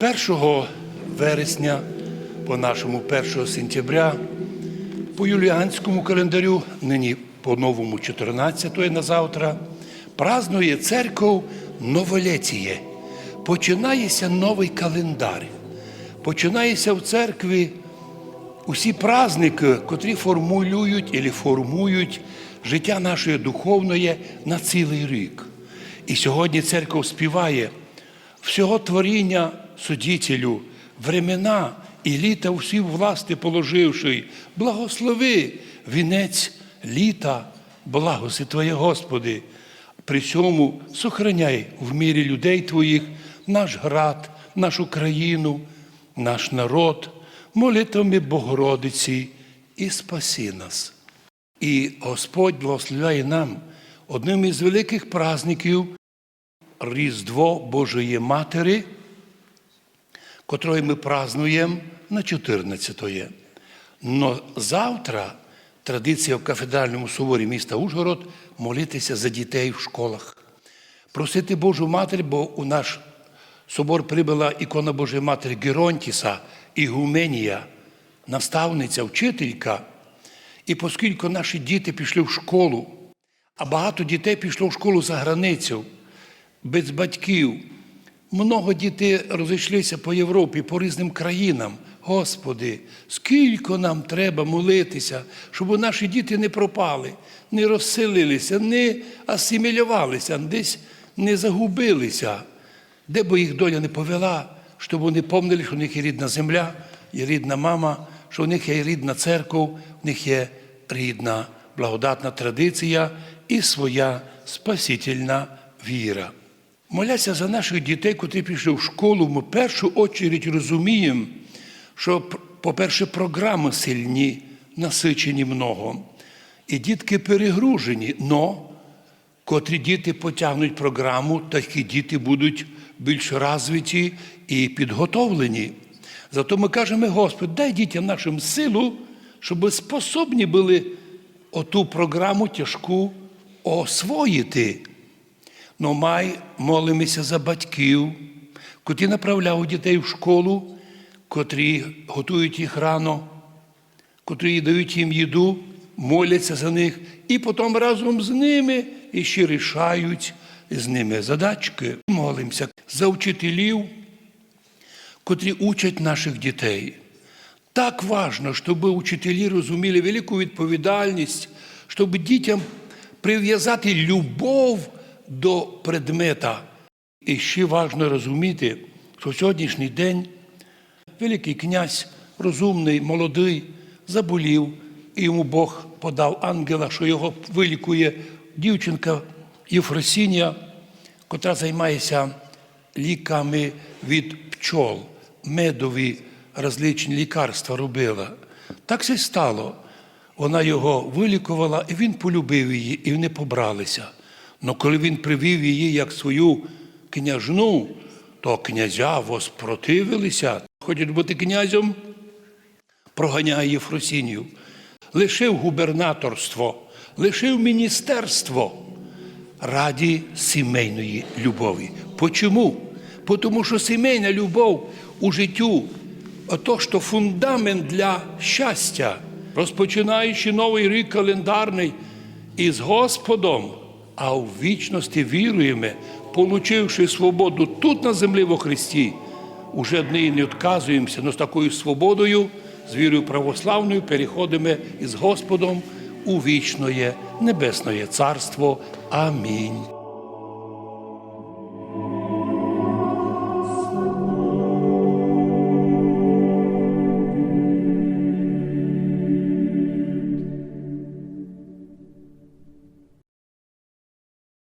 1 вересня, по нашому 1 сентября, по юліанському календарю, нині по новому 14 на завтра, празднує церков Новолеціє. Починається новий календар. Починається в церкві усі праздники, котрі формулюють і формують життя нашої духовної на цілий рік. І сьогодні церква співає всього творіння судітелю, времена і літа всі власти положивши, благослови вінець літа, благоси Твоє, Господи. При цьому сохраняй в мірі людей Твоїх наш град, нашу країну, наш народ, молитвами Богородиці і спаси нас. І Господь благословляє нам одним із великих праздників Різдво Божої Матері, котре ми празднуємо на 14-є. Но завтра традиція в кафедральному соборі міста Ужгород молитися за дітей в школах, просити Божу Матір, бо у наш собор прибула ікона Божої Матері Геронтіса, Ігуменія, наставниця, вчителька. І оскільки наші діти пішли в школу, а багато дітей пішло в школу за границю, без батьків, много дітей розійшлися по Європі, по різним країнам. Господи, скільки нам треба молитися, щоб наші діти не пропали, не розселилися, не асимілювалися, десь не загубилися, де би їх доля не повела, щоб вони помнили, що в них є рідна земля, є рідна мама, що в них є рідна церква, в них є рідна благодатна традиція і своя спасительна віра. Моляться за наших дітей, котрі пішли в школу, ми в першу очередь розуміємо, що, по-перше, програми сильні, насичені много. І дітки перегружені, но котрі діти потягнуть програму, такі діти будуть більш розвиті і підготовлені. Зато ми кажемо, Господь, дай дітям нашим силу, щоб способні були оту програму тяжку освоїти. Но май молимося за батьків, котрі направляють дітей в школу, котрі готують їх рано, котрі дають їм їду, моляться за них, і потім разом з ними і ще рішають з ними задачки. Молимося за вчителів, котрі учать наших дітей. Так важно, щоб учителі розуміли велику відповідальність, щоб дітям прив'язати любов до предмета. І ще важливо розуміти, що в сьогоднішній день великий князь, розумний, молодий, заболів, і йому Бог подав ангела, що його вилікує дівчинка Єфросінія, котра займається ліками від пчол, медові различні лікарства робила. Так все стало. Вона його вилікувала, і він полюбив її, і вони побралися. Но коли він привів її як свою княжну, то князя воспротивилися. Хочуть бути князем, проганяє Єфросінію. Лишив губернаторство, лишив міністерство раді сімейної любові. Почому? Тому що сімейна любов у життю ото що фундамент для щастя, розпочинаючи новий рік календарний із Господом, а в вічності віруємо, получивши свободу тут на землі во Христі, уже в неї не відказуємося, але з такою свободою, з вірою православною, переходимо із Господом у вічне небесне царство. Амінь.